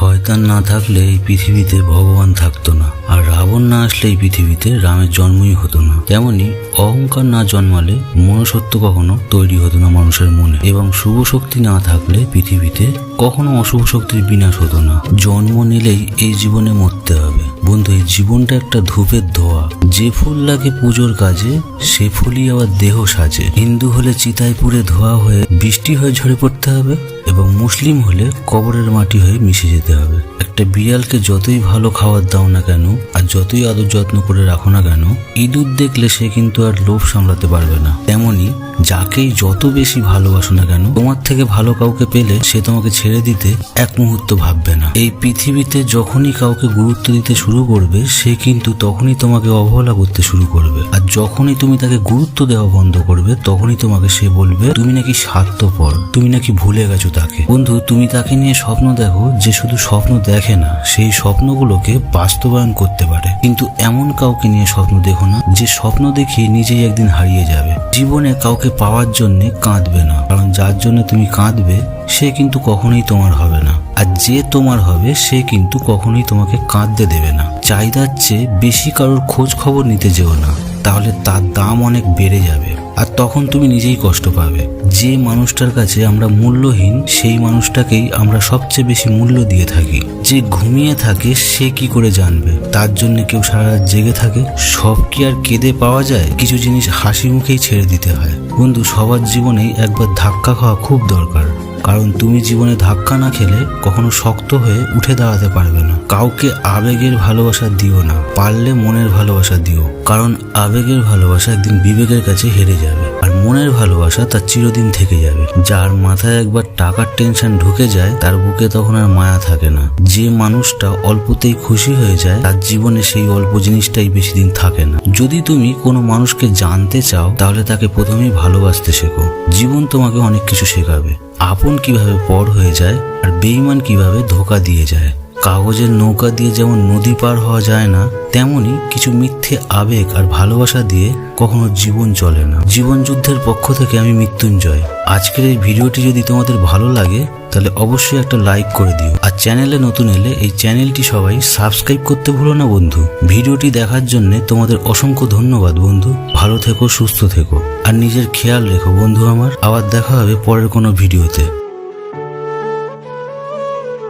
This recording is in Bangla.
শয়তান না থাকলে এই পৃথিবীতে ভগবান থাকতো না। আর রাবণ না আসলে এই পৃথিবীতে রামের জন্মই হতো না। তেমনি অহংকার না জন্মালে মনুষ্যত্ব কখনো তৈরি হতো না মানুষের মনে। এবং শুভ শক্তি না থাকলে পৃথিবীতে কখনো অশুভ শক্তির বিনাশ হতো না। জন্ম নিলেই এই জীবনে মরতে হবে। বন্ধু, এই জীবনটা একটা ধূপের ধোয়া। যে ফুল লাগে পুজোর কাজে, সে ফুলই আবার দেহ সাজে। হিন্দু হলে চিতায় পুড়ে ধোয়া হয়ে বৃষ্টি হয়ে ঝরে পড়তে হবে। এবং মুসলিম হলে কবরের মাটি হয়ে মিশে যেতে হবে। একটা বিড়ালকে যতই ভালো খাবার দাও না কেন, আর যতই আদর যত্ন করে রাখো না কেন ইঁদুর দেখলে সে কিন্তু আর লোভ সামলাতে পারবে না। তেমনি যাকেই যত বেশি ভালোবাসো না কেন, তোমার থেকে ভালো কাউকে পেলে সে তোমাকে ছেড়ে দিতে এক মুহূর্ত ভাববে না। এই পৃথিবীতে যখনই কাউকে গুরুত্ব দিতে শুরু করবে, সে কিন্তু তখনই তোমাকে অবহেলা করতে শুরু করবে। আর যখনই তুমি তাকে গুরুত্ব দেওয়া বন্ধ করবে, তখনই তোমাকে সে বলবে, তুমি নাকি স্বার্থপর, তুমি নাকি ভুলে গেছো তাকে। বন্ধু, তুমি তাকে নিয়ে স্বপ্ন দেখো যে শুধু স্বপ্ন দেখে না, সেই স্বপ্নগুলোকে বাস্তবায়ন করতে পারে। কিন্তু এমন কাউকে নিয়ে স্বপ্ন দেখো না যে স্বপ্ন দেখিয়ে নিজেই একদিন হারিয়ে যাবে। জীবনে কাউকে পাওয়ার জন্য কাঁদবে না, কারণ যার জন্য তুমি কাঁদবে, সে কিন্তু কখনোই তোমার হবে না। আর যে তোমার হবে, সে কিন্তু কখনোই তোমাকে কাঁদতে দেবে না। চাহিদার চেয়ে বেশি কারোর খোঁজ খবর নিতে যেও না, তাহলে তার দাম অনেক বেড়ে যাবে। আর তখন তুমি নিজেই কষ্ট পাবে। যে মানুষটার কাছে আমরা মূল্যহীন, সেই মানুষটাকেই আমরা সবচেয়ে বেশি মূল্য দিয়ে থাকি। যে ঘুমিয়ে থাকে, সে কি করে জানবে? তার জন্য কেউ সারা রাত জেগে থাকে। সব কি আর কেঁদে পাওয়া যায়? কিছু জিনিস হাসি মুখেই ছেড়ে দিতে হয়। বন্ধু, সবার জীবনেই একবার ধাক্কা খাওয়া খুব দরকার। কারণ তুমি জীবনে ধাক্কা না খেলে কখনো শক্ত হয়ে উঠে দাঁড়াতে পারবে না। কাউকে আবেগের ভালোবাসা দিও না, পারলে মনের ভালোবাসা দিও। কারণ আবেগের ভালোবাসা একদিন বিবেকের কাছে হেরে যাবে, আর মনের ভালোবাসা তার চিরদিন থেকে যাবে। যার মাথায় একবার টাকার টেনশন ঢুকে যায়, তার বুকে তখন আর মায়া থাকে না। যে মানুষটা অল্পতেই খুশি হয়ে যায়, তার জীবনে সেই অল্প জিনিসটাই বেশি দিন থাকে না। যদি তুমি কোনো মানুষকে জানতে চাও, তাহলে তাকে প্রথমেই ভালোবাসতে শেখো। জীবন তোমাকে অনেক কিছু শেখাবে। আপন কীভাবে পর হয়ে যায় আর বেইমান কীভাবে ধোকা দিয়ে যায় কাগজের নৌকা দিয়ে যেমন নদী পার হওয়া যায় না, তেমনি কিছু মিথ্যে আবেগ আর ভালোবাসা দিয়ে কখনো জীবন চলে না। জীবন যুদ্ধের পক্ষ থেকে আমি মৃত্যুঞ্জয়। আজকের এই ভিডিওটি যদি তোমাদের ভালো লাগে, তাহলে অবশ্যই একটা লাইক করে দিও। আর চ্যানেলে নতুন এলে এই চ্যানেলটি সবাই সাবস্ক্রাইব করতে ভুলো না বন্ধু। ভিডিওটি দেখার জন্য তোমাদের অসংখ্য ধন্যবাদ বন্ধু। ভালো থেকো, সুস্থ থেকো। আর নিজের খেয়াল রেখো বন্ধু আমার। আবার দেখা হবে পরের কোনো ভিডিওতে।